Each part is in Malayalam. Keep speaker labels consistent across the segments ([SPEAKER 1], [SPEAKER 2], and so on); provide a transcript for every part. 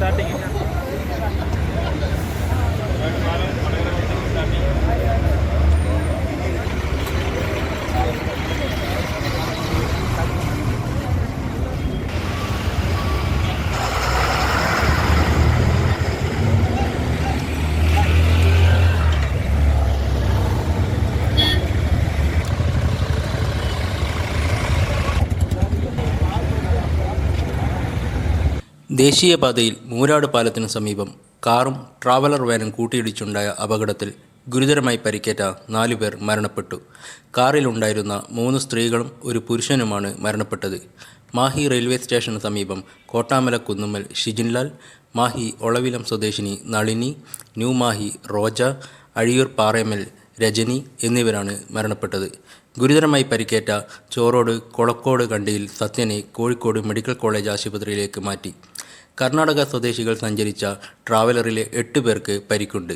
[SPEAKER 1] ಸ್ಟಾರ್ಟಿಂಗ್ ദേശീയപാതയിൽ മൂരാട് പാലത്തിന് സമീപം കാറും ട്രാവലർ വാനും കൂട്ടിയിടിച്ചുണ്ടായ അപകടത്തിൽ ഗുരുതരമായി പരിക്കേറ്റ നാലു പേർ മരണപ്പെട്ടു. കാറിലുണ്ടായിരുന്ന മൂന്ന് സ്ത്രീകളും ഒരു പുരുഷനുമാണ് മരണപ്പെട്ടത്. മാഹി റെയിൽവേ സ്റ്റേഷന് സമീപം കോട്ടാമല കുന്നുമ്മൽ ഷിജിൻലാൽ മാഹി ഒളവിലം സ്വദേശിനി നളിനി ന്യൂ മാഹി റോജ അഴിയൂർ പാറേമൽ രജനി എന്നിവരാണ് മരണപ്പെട്ടത്. ഗുരുതരമായി പരിക്കേറ്റ ചോറോട് കൊളക്കോട് കണ്ടിയിൽ സത്യനെ കോഴിക്കോട് മെഡിക്കൽ കോളേജ് ആശുപത്രിയിലേക്ക് മാറ്റി. കർണാടക സ്വദേശികൾ സഞ്ചരിച്ച ട്രാവലറിലെ എട്ട് പേർക്ക് പരിക്കുണ്ട്.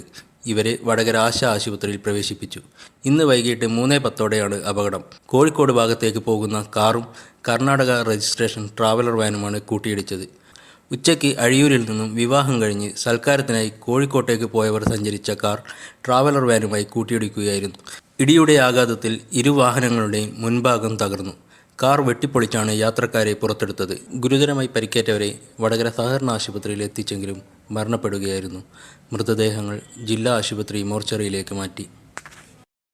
[SPEAKER 1] ഇവരെ വടകര ആശ ആശുപത്രിയിൽ പ്രവേശിപ്പിച്ചു. ഇന്ന് വൈകിട്ട് മൂന്നേ പത്തോടെയാണ് അപകടം. കോഴിക്കോട് ഭാഗത്തേക്ക് പോകുന്ന കാറും കർണാടക രജിസ്ട്രേഷൻ ട്രാവലർ വാനുമാണ് കൂട്ടിയിടിച്ചത്. ഉച്ചയ്ക്ക് അഴിയൂരിൽ നിന്നും വിവാഹം കഴിഞ്ഞ് സൽക്കാരത്തിനായി കോഴിക്കോട്ടേക്ക് പോയവർ സഞ്ചരിച്ച കാർ ട്രാവലർ വാനുമായി കൂട്ടിയിടിക്കുകയായിരുന്നു. ഇടിയുടെ ആഘാതത്തിൽ ഇരു വാഹനങ്ങളുടെയും മുൻഭാഗം തകർന്നു. കാർ വെട്ടിപ്പൊളിച്ചാണ് യാത്രക്കാരെ പുറത്തെടുത്തത്. ഗുരുതരമായി പരിക്കേറ്റവരെ വടകര സഹകരണ ആശുപത്രിയിൽ എത്തിച്ചെങ്കിലും മരണപ്പെടുകയായിരുന്നു. മൃതദേഹങ്ങൾ ജില്ലാ ആശുപത്രി മോർച്ചറിയിലേക്ക് മാറ്റി.